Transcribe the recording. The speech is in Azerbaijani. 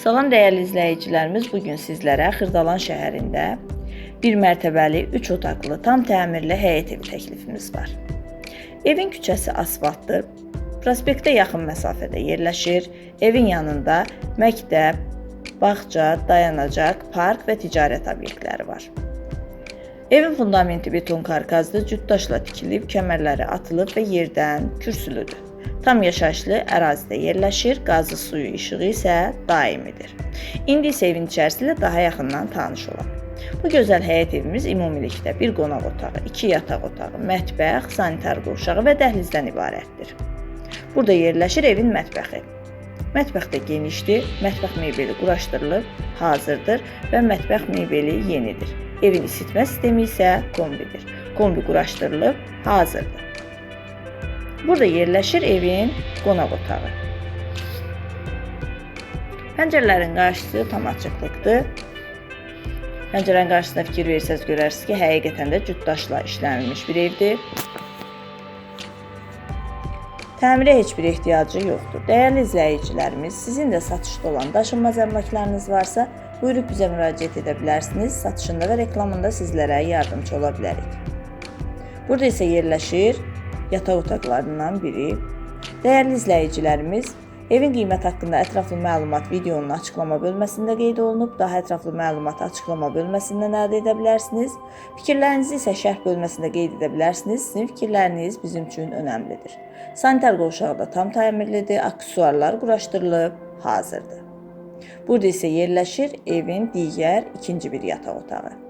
Salam dəyərli izləyicilərimiz, bu gün sizlərə Xırdalan şəhərində bir mərtəbəli, 3 otaqlı, tam təmirli həyət evi təklifimiz var. Evin küçəsi asfaltdır. Prospektə yaxın məsafədə yerləşir. Evin yanında məktəb, bağça, dayanacaq, park və ticarət obyektləri var. Evin fundamenti beton karkazlı, cütdaşla tikilib, kəmərləri atılıb və yerdən kürsülüdür. Tam yaşayışlı ərazidə yerləşir, qazı suyu işığı isə daimidir. İndi isə evin içərisilə daha yaxından tanış olaq. Bu gözəl həyət evimiz ümumilikdə bir qonaq otağı, 2 yataq otağı, mətbəx, sanitar qovşağı və dəhlizdən ibarətdir. Burada yerləşir evin mətbəxi. Mətbəx də genişdir, mətbəx mebeli quraşdırılıb, hazırdır və mətbəx mebeli yenidir. Evin isitmə sistemi isə kombidir. Kombi quraşdırılıb, hazırdır. Burada yerləşir evin qonaq otağı. Pəncərələrin qarşısı tam açıqlıqdır. Pəncərənin qarşısına fikir versəz görərsiniz ki, həqiqətən də cütdaşla işlənilmiş bir evdir. Təmirə heç bir ehtiyacı yoxdur. Dəyərli izləyicilərimiz, sizin də satışda olan daşınmaz əmlaklarınız varsa, buyurub bizə müraciət edə bilərsiniz. Satışında və reklamında sizlərə yardımcı ola bilərik. Burada isə yerləşir yataq otaqlarından biri. Dəyərli izləyicilərimiz, evin qiyməti haqqında ətraflı məlumat videonun açıqlama bölməsində qeyd olunub. Daha ətraflı məlumatı açıqlama bölməsindən əldə edə bilərsiniz. Fikirlərinizi isə şərh bölməsində qeyd edə bilərsiniz. Sizin fikirləriniz bizim üçün önəmlidir. Sanitar qovşağı da tam təmirlidir, aksesuarlar quraşdırılıb, hazırdır. Burada isə yerləşir evin digər ikinci bir yataq otağı.